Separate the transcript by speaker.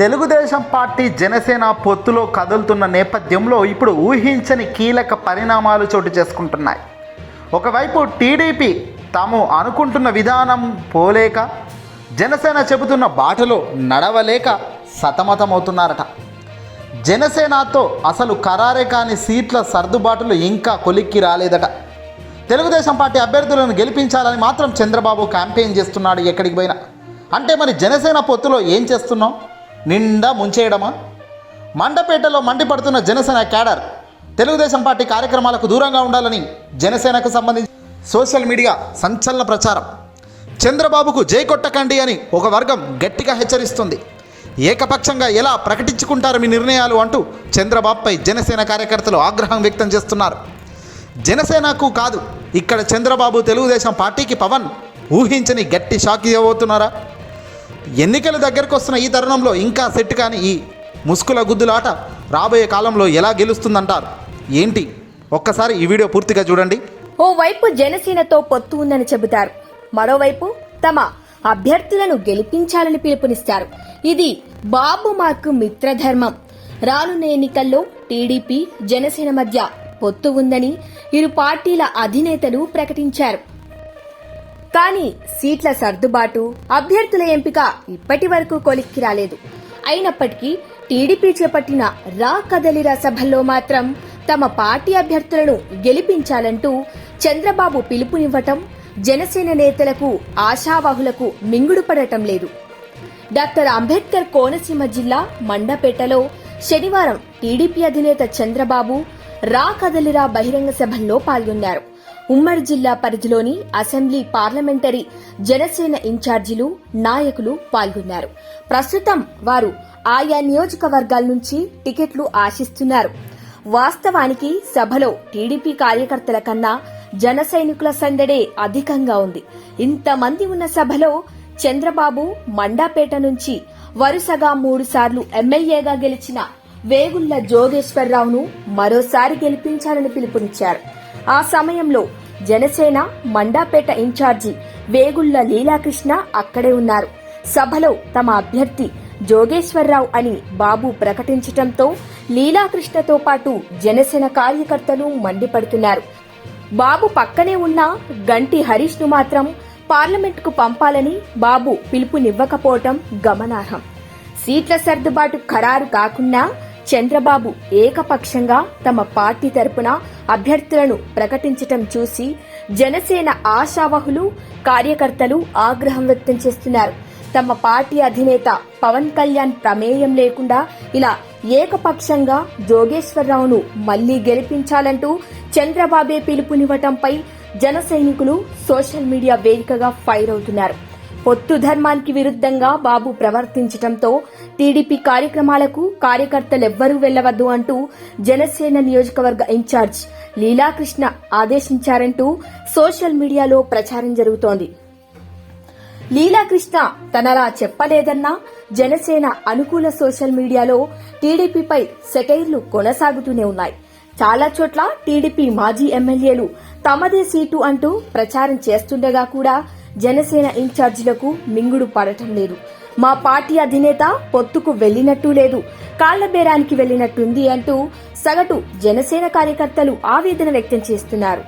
Speaker 1: Telugu Desam party Janasena పొత్తులో కదులుతున్న నేపథ్యంలో ఇప్పుడు ఊహించని కీలక పరిణామాలు చోటు చేసుకుంటున్నాయి. ఒకవైపు టీడీపీ తాము అనుకుంటున్న విధానం పోలేక జనసేన చెబుతున్న బాటలో నడవలేక సతమతమవుతున్నారట. జనసేనతో అసలు ఖరారే కాని సీట్ల సర్దుబాటులు ఇంకా కొలిక్కి రాలేదట. తెలుగుదేశం పార్టీ అభ్యర్థులను గెలిపించాలని మాత్రం చంద్రబాబు క్యాంపెయిన్ చేస్తున్నాడు ఎక్కడికి పోయినా. అంటే మరి జనసేన పొత్తులో ఏం చేస్తున్నాం? నిండా ముంచేయడమా? మండపేటలో మండిపడుతున్న జనసేన క్యాడర్ తెలుగుదేశం పార్టీ కార్యక్రమాలకు దూరంగా ఉండాలని జనసేనకు సంబంధించి సోషల్ మీడియా సంచలన ప్రచారం. చంద్రబాబుకు జై కొట్టకండి అని ఒక వర్గం గట్టిగా హెచ్చరిస్తుంది. ఏకపక్షంగా ఎలా ప్రకటించుకుంటారు మీ నిర్ణయాలు అంటూ చంద్రబాబుపై జనసేన కార్యకర్తలు ఆగ్రహం వ్యక్తం చేస్తున్నారు. జనసేనకు కాదు ఇక్కడ చంద్రబాబు తెలుగుదేశం పార్టీకి పవన్ ఊహించని గట్టి షాక్ ఇవ్వబోతున్నారా ఎన్నికలు దగ్గరకు వస్తున్న ఈ తరుణంలో ఇంకా సెట్ కాని ఈ ముసుగుల గుద్దులాట రాబోయే కాలంలో ఎలా గెలుస్తుందంటారు? ఏంటి? ఒక్కసారి ఈ వీడియో పూర్తిగా చూడండి.
Speaker 2: ఓవైపు జనసేనతో పొత్తు ఉందని చెబుతారు. మరోవైపు తమ అభ్యర్థులను గెలిపించాలని పిలుపునిస్తారు. ఇది బాబు మాకు మిత్రధర్మం. రానున్న ఎన్నికల్లో టీడీపీ జనసేన మధ్య పొత్తు ఉందని ఇరు పార్టీల అధినేతలు ప్రకటించారు. కానీ సీట్ల సర్దుబాటు అభ్యర్థుల ఎంపిక ఇప్పటి వరకు కొలిక్కి రాలేదు. అయినప్పటికీ టీడీపీ చేపట్టిన రా కదలిరా సభల్లో మాత్రం తమ పార్టీ అభ్యర్థులను గెలిపించాలంటూ చంద్రబాబు పిలుపునివ్వటం జనసేన నేతలకు ఆశావాహులకు మింగుడుపడటం లేదు. డాక్టర్ అంబేద్కర్ కోనసీమ జిల్లా మండపేటలో శనివారం టీడీపీ అధినేత చంద్రబాబు రా కదలిరా బహిరంగ సభల్లో పాల్గొన్నారు. ఉమ్మడి జిల్లా పరిధిలోని అసెంబ్లీ పార్లమెంటరీ జనసేన ఇన్ఛార్జీలు నాయకులు పాల్గొన్నారు. ప్రస్తుతం వారు ఆయా నియోజకవర్గాల నుంచి టికెట్లు ఆశిస్తున్నారు. వాస్తవానికి సభలో టీడీపీ కార్యకర్తల కన్నా జన సైనికుల సందడే అధికంగా ఉంది. ఇంతమంది ఉన్న సభలో చంద్రబాబు మండాపేట నుంచి వరుసగా మూడు సార్లు ఎమ్మెల్యేగా గెలిచిన వేగుళ్ళ జోగేశ్వరరావును మరోసారి గెలిపించాలని పిలుపునిచ్చారు. ఆ సమయంలో జనసేన మండాపేట ఇన్ఛార్జి వేగుళ్ళ లీలాకృష్ణ అక్కడే ఉన్నారు. సభలో తమ అభ్యర్థి జోగేశ్వరరావు అని బాబు ప్రకటించటంతో లీలాకృష్ణతో పాటు జనసేన కార్యకర్తలు మండిపడుతున్నారు. బాబు పక్కనే ఉన్న గంటి హరీష్ను మాత్రం పార్లమెంటుకు పంపాలని బాబు పిలుపునివ్వకపోవటం గమనార్హం. సీట్ల సర్దుబాటు ఖరారు కాకుండా చంద్రబాబు ఏకపక్షంగా తమ పార్టీ తరపున అభ్యర్థులను ప్రకటించటం చూసి జనసేన ఆశావహులు కార్యకర్తలు ఆగ్రహం వ్యక్తం చేస్తున్నారు. తమ పార్టీ అధినేత పవన్ కళ్యాణ్ ప్రమేయం లేకుండా ఇలా ఏకపక్షంగా జోగేశ్వరరావును మళ్ళీ గెలిపించాలంటూ చంద్రబాబే పిలుపునివ్వటంపై జన సైనికులు సోషల్ మీడియా వేదికగా ఫైర్ అవుతున్నారు. పొత్తు ధర్మానికి విరుద్ధంగా బాబు ప్రవర్తించటంతో టీడీపీ కార్యక్రమాలకు కార్యకర్తలెవ్వరూ వెళ్ళవద్దు అంటూ జనసేన నియోజకవర్గ ఇన్ఛార్జ్ లీలాకృష్ణ ఆదేశించారంటూ సోషల్ మీడియాలో ప్రచారం జరుగుతోంది. లీలాకృష్ణ తనలా చెప్పలేదన్నా జనసేన అనుకూల సోషల్ మీడియాలో టీడీపీపై సెటైర్లు కొనసాగుతూనే ఉన్నాయి. చాలా చోట్ల టీడీపీ మాజీ ఎమ్మెల్యేలు తమదే సీటు అంటూ ప్రచారం చేస్తుండగా కూడా జనసేన ఇన్ఛార్జీలకు మింగుడు పడటం లేదు. మా పార్టీ అధినేత పొత్తుకు వెళ్ళినట్టు లేదు. కాళ్ళ బేరానికి వెళ్ళినట్టుంది అంటూ సగటు జనసేన కార్యకర్తలు ఆవేదన వ్యక్తం చేస్తున్నారు.